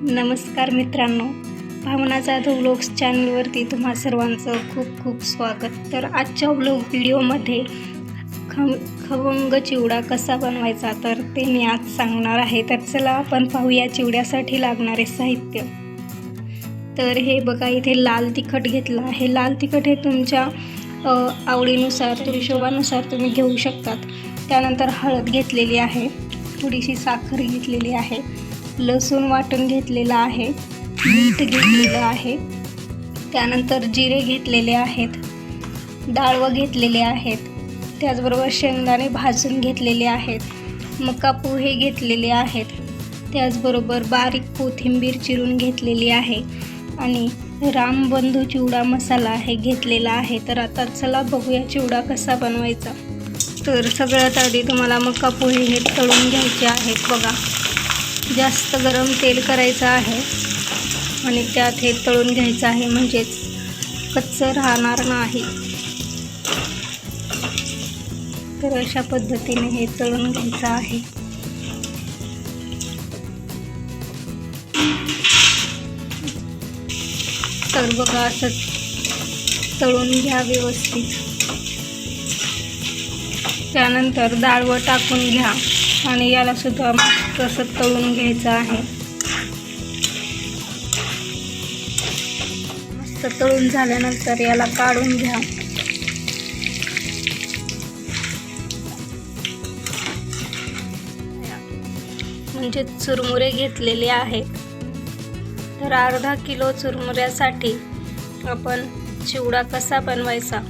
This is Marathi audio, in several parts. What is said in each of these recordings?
नमस्कार मित्रांनो भावना जाधव व्लॉग्स चॅनलवरती तुम्हा सर्वांचं खूप खूप स्वागत. तर आजच्या व्लॉग व्हिडिओमध्ये खम खवंग चिवडा कसा बनवायचा तर ते मी आज सांगणार आहे. तर चला आपण पाहूया चिवड्यासाठी लागणारे साहित्य. तर हे बघा इथे लाल तिखट घेतलं आहे. लाल तिखट हे तुमच्या आवडीनुसार हिशोबानुसार तुम्ही घेऊ शकतात. त्यानंतर हळद घेतलेली आहे. थोडीशी साखर घेतलेली आहे. लसूण वाटून घेतलेला आहे मीठ घेतलेलं आहे त्यानंतर जिरे घेतलेले आहेत डाळवं घेतलेले आहेत त्याचबरोबर शेंगदाणे भाजून घेतलेले आहेत मका पोहे घेतलेले आहेत त्याचबरोबर बारीक कोथिंबीर चिरून घेतलेली आहे आणि रामबंधू चिवडा मसाला हे घेतलेला आहे. तर आता चला बघूया चिवडा कसा बनवायचा. तर सगळ्यात आधी तुम्हाला मका पोहे हे तळून घ्यायचे आहेत बघा. जास्त गरम तेल करायचं आहे. आणि त्यात हे तळून घ्यायचं आहे म्हणजेच कच्चं राहणार नाही. तर अशा पद्धतीने हे तळून घ्यायचं आहे. तर बघा असं तळून घ्या व्यवस्थित. त्यानंतर डाळवं टाकून घ्या. आणि याला सुद्धा मस्त असं तळून घ्यायचं आहे. मस्त तळून झाल्यानंतर याला काढून घ्या. म्हणजे चुरमुरे घेतलेले आहेत तर अर्धा किलो चुरमुऱ्यासाठी आपण चिवडा कसा बनवायचा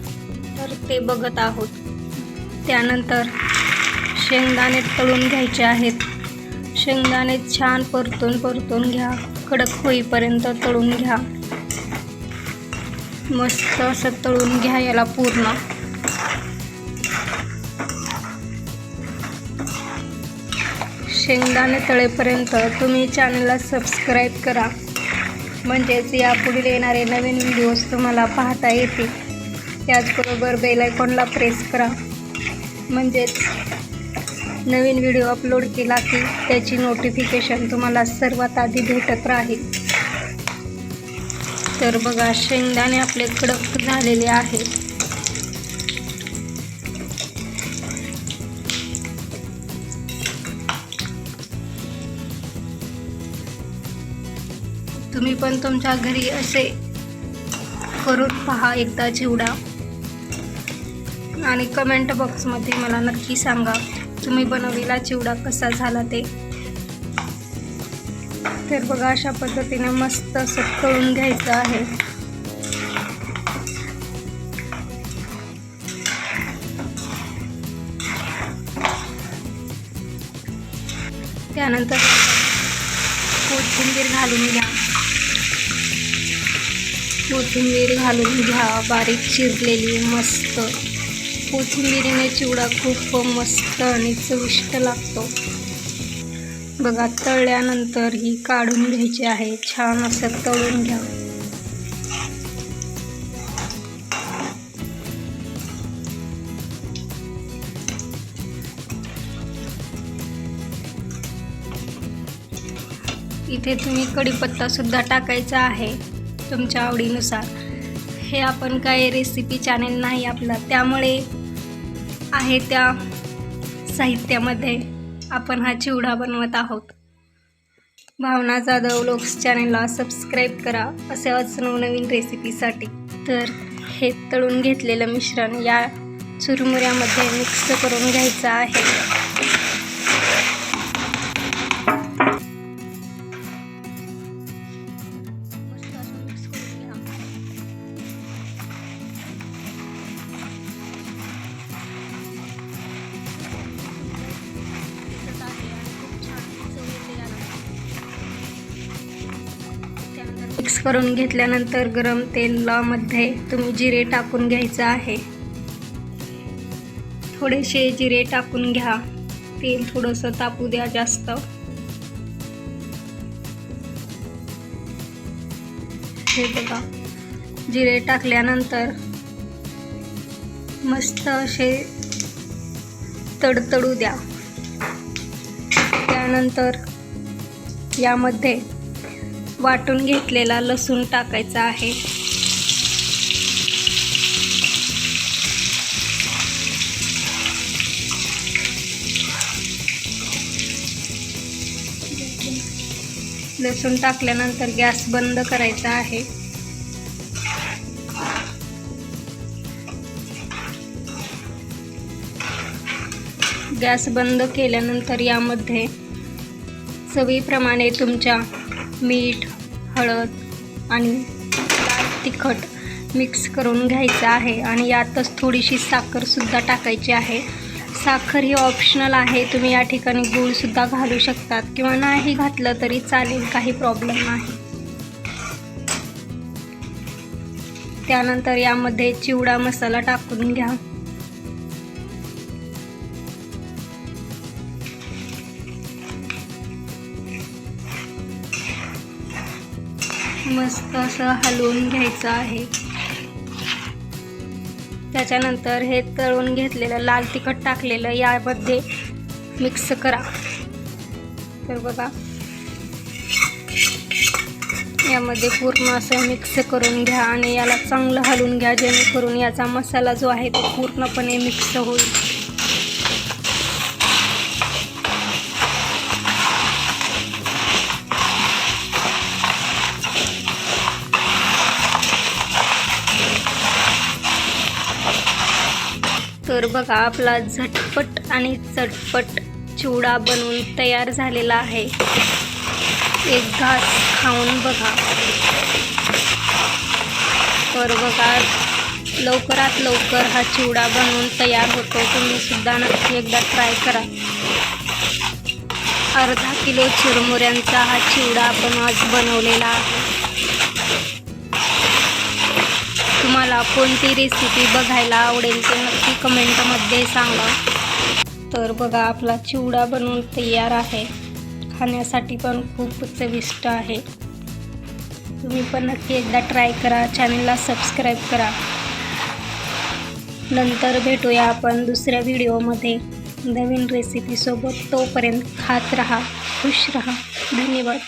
तर ते बघत आहोत. त्यानंतर शेंगदाणे तळून घ्यायचे आहेत. शेंगदाणे छान परतून परतून घ्या. कडक होईपर्यंत तळून घ्या. मस्त असं तळून घ्या याला पूर्ण. शेंगदाणे तळेपर्यंत तुम्ही चॅनलला सबस्क्राईब करा. म्हणजेच यापुढील येणारे नवीन व्हिडिओज तुम्हाला पाहता येतील. त्याचबरोबर बेलायकॉनला प्रेस करा. म्हणजेच नवीन व्हिडिओ अपलोड केला की त्याची नोटिफिकेशन तुम्हाला सर्वात आधी भेटत राहील. तर बघा शेंगदाणे आपले कडक झालेले आहेत. तुम्ही पण तुमच्या घरी असे करून पहा एकदा चिवडा आणि कमेंट बॉक्समध्ये मला नक्की सांगा. तुम्ही बनवलेला चिवडा कसा झाला ते? तर बघा अशा पद्धतीने मस्त असं तळून घ्यायचं आहे. त्यानंतर कोथिंबीर घालून घ्या. कोथिंबीर घालून घ्या. बारीक चिरलेली मस्त. कोथिंबीरीने चिवडा खूप मस्त आणि चविष्ट लागतो. बघा तळल्यानंतर ही काढून घ्यायची आहे. छान असं तळून घ्या. इथे तुम्ही कढीपत्ता सुद्धा टाकायचा आहे तुमच्या आवडीनुसार. हे आपण काय रेसिपी चॅनेल नाही आपला त्यामुळे आहे त्या साहित्यामध्ये आपण हा चिवडा बनवत आहोत. भावना जाधव लोक्स चॅनेलला सबस्क्राईब करा अशाच नवनवीन रेसिपीसाठी तर हे तळून घेतलेलं मिश्रण या चुरमुऱ्यामध्ये मिक्स करून घ्यायचं आहे. मिक्स करून घेतल्यानंतर गरम तेलामध्ये तुम्ही जिरे टाकून घ्यायचं आहे. थोडेसे जिरे टाकून घ्या. तेल थोडंसं तापू द्या जास्त. हे बघा जिरे टाकल्यानंतर मस्त असे तडतडू द्या. त्यानंतर यामध्ये वाटून घेतलेला लसूण टाकायचा आहे. लसूण टाकल्यानंतर गॅस बंद करायचा आहे. गॅस बंद केल्यानंतर यामध्ये चवीप्रमाणे तुमच्या मीठ हळद आणि तिखट मिक्स करून घ्यायचं आहे. आणि यातच थोडीशी साखरसुद्धा टाकायची आहे. साखर ही ऑप्शनल आहे. तुम्ही या ठिकाणी गूळसुद्धा घालू शकतात. किंवा नाही घातलं तरी चालेल काही प्रॉब्लेम नाही. त्यानंतर यामध्ये चिवडा मसाला टाकून घ्या. मस्त असं हलवून घ्यायचं आहे. त्याच्यानंतर हे तळून घेतलेलं लाल तिखट टाकलेलं यामध्ये मिक्स करा. तर बघा. यामध्ये पूर्ण असं मिक्स करून घ्या आणि याला चांगलं हलवून घ्या जेणेकरून याचा मसाला जो आहे तो पूर्णपणे मिक्स होईल. तर बघा आपला झटपट आणि चटपट चिवडा बनवून तयार झालेला आहे. एक घास खाऊन बघा. तर बघा लवकरात लवकर हा चिवडा बनवून तयार होतो. तुम्ही सुद्धा नक्की एकदा ट्राय करा. अर्धा किलो चिरमुऱ्यांचा हा चिवडा आपण आज बनवलेला आहे. तुम्हाला कोणती रेसिपी बघायला आवडेल ते नक्की कमेंटमध्ये सांगा. तर बघा आपला चिवडा बनवून तयार आहे. खाण्यासाठी पण खूप चविष्ट आहे. तुम्ही पण नक्की एकदा ट्राय करा. चॅनलला सबस्क्राईब करा. नंतर भेटूया आपण दुसऱ्या व्हिडिओमध्ये नवीन रेसिपीसोबत तोपर्यंत खात रहा खुश रहा. धन्यवाद.